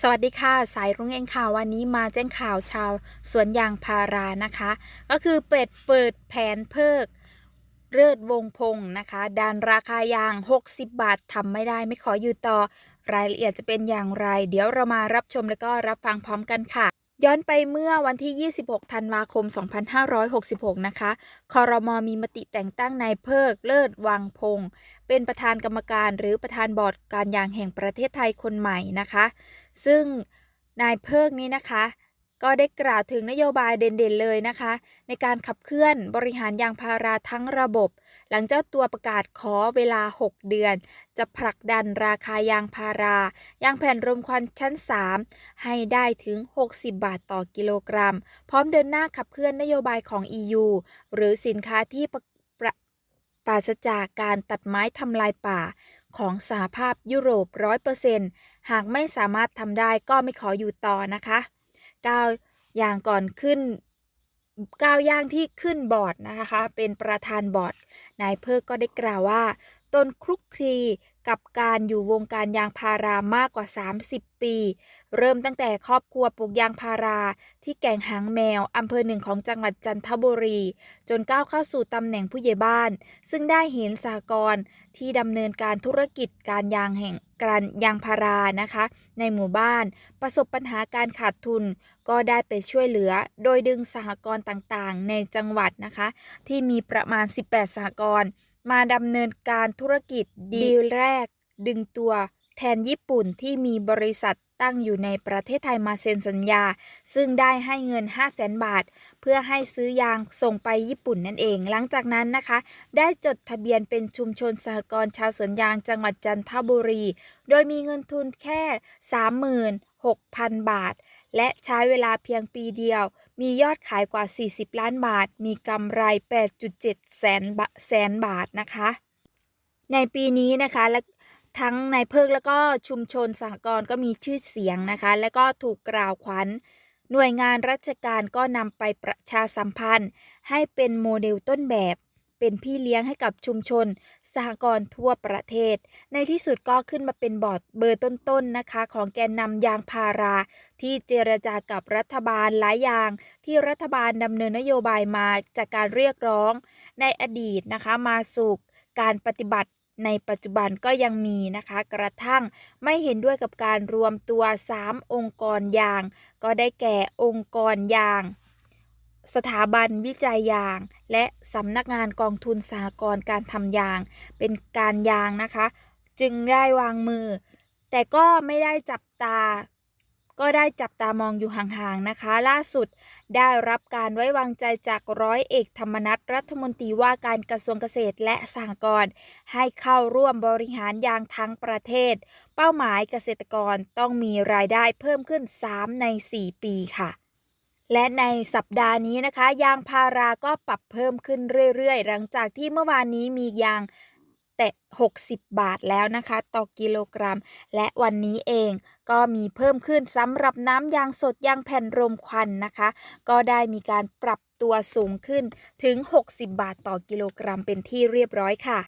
สวัสดีค่ะ สายรุ้งเองค่ะวันนี้มาแจ้งข่าวชาวสวนยางพารานะคะ ก็คือเป็ดเปิดแผนเพิกเลิศวงพงศ์นะคะดันราคายาง 60 บาททำไม่ได้ไม่ขออยู่ต่อรายละเอียดจะเป็นอย่างไร เดี๋ยวเรามารับชมแล้วก็รับฟังพร้อมกันค่ะ ย้อนไปเมื่อวันที่ 26 ธันวาคม 2566 นะคะ คอรมอมีมติแต่งตั้งนายเพิกเลิศวังพงศ์เป็นประธานกรรมการหรือประธานบอร์ดการยางแห่งประเทศไทยคนใหม่นะคะ ซึ่งนายเพิกนี้นะคะ ก็ได้กล่าวถึงนโยบายเด่นๆเลยนะคะ ในการขับเคลื่อนบริหารยางพาราทั้งระบบ หลังเจ้าตัวประกาศขอเวลา 6 เดือน จะผลักดันราคายางพารา ยางแผ่นรมควันชั้น 3 ให้ได้ถึง 60 บาทต่อกิโลกรัม พร้อมเดินหน้าขับเคลื่อนนโยบายของ EU หรือสินค้าที่ปรปราศจากการตัดไม้ทำลายป่าของสหภาพยุโรป 100%หากไม่สามารถทำได้ก็ไม่ขออยู่ต่อนะคะ ก้าวอย่างก่อนขึ้นก้าวย่างที่ขึ้นบอร์ดนะคะ เป็นประธานบอร์ดนายเพิกก็ได้กล่าวว่า นคลุกคลีกับการอยู่วงการยางพารามากกว่า 30 ปี เริ่มตั้งแต่ครอบครัวปลูกยางพารา ที่แก่งหางแมวอำเภอหนึ่งของจังหวัดจันทบุรี จนก้าวเข้าสู่ตำแหน่งผู้ใหญ่บ้าน ซึ่งได้เห็นสากรณ์ที่ดำเนินการธุรกิจการยางแห่งการยางพารานะคะ ในหมู่บ้านประสบปัญหาการขาดทุน ก็ได้ไปช่วยเหลือ โดยดึงสหกรณ์ต่างๆ ในจังหวัดนะคะ ที่มีประมาณ 18 สหกรณ์ มาดำเนินการธุรกิจดีลแรก ดึงตัวแทนญี่ปุ่นที่มีบริษัทตั้งอยู่ในประเทศไทยมาเซ็นสัญญา ซึ่งได้ให้เงิน 5 0 0แสนบาท เพื่อให้ซื้อยางส่งไปญี่ปุ่นนั่นเอง หลังจากนั้นนะคะ ได้จดทะเบียนเป็นชุมชนสหกรณ์ชาวสวนยางจังหวัดจันทบุรี โดยมีเงินทุนแค่ 36,000 บาทและใช้เวลาเพียงปีเดียว มียอดขายกว่า 40 ล้านบาท มีกำไร 8.7 แสนแสนบาทนะคะ ในปีนี้นะคะและทั้งนายเพิกแล้วก็ชุมชนสหกรณ์ก็มีชื่อเสียงนะคะ และก็ถูกกล่าวขวัญหน่วยงานราชการก็นำไปประชาสัมพันธ์ ให้เป็นโมเดลต้นแบบ เป็นพี่เลี้ยงให้กับชุมชน สหกรณ์ทั่วประเทศ ในที่สุดก็ขึ้นมาเป็นบอร์ดเบอร์ต้นๆนะคะ ของแกนนำยางพารา ที่เจรจากับรัฐบาลหลายอย่าง ที่รัฐบาลดำเนินนโยบายมาจากการเรียกร้อง ในอดีตนะคะมาสู่การปฏิบัติในปัจจุบันก็ยังมีนะคะ กระทั่งไม่เห็นด้วยกับการรวมตัว 3 องค์กรยาง ก็ได้แก่องค์กรยาง สถาบันวิจัยยาง และสำนักงานกองทุนสหกรณ์การทำยาง เป็นการยางนะคะ จึงได้วางมือ แต่ก็ไม่ได้จับตา ก็ได้จับตามองอยู่ห่างๆนะคะ ล่าสุดได้รับการไว้วางใจจากร้อยเอกธรรมนัฐรัฐมนตรีว่าการกระทรวงเกษตรและสหกรณ์ให้เข้าร่วมบริหารยางทั้งประเทศ เป้าหมายเกษตรกรต้องมีรายได้เพิ่มขึ้น 3 ใน 4 ปีค่ะ และในสัปดาห์นี้นะคะ ยางพาราก็ปรับเพิ่มขึ้นเรื่อยๆ หลังจากที่เมื่อวานนี้มียางแต่ 60 บาทแล้วนะคะ ต่อกิโลกรัม และวันนี้เองก็มีเพิ่มขึ้นสำหรับน้ำยางสดยางแผ่นรมควันนะคะ ก็ได้มีการปรับตัวสูงขึ้นถึง 60 บาทต่อกิโลกรัมเป็นที่เรียบร้อยค่ะ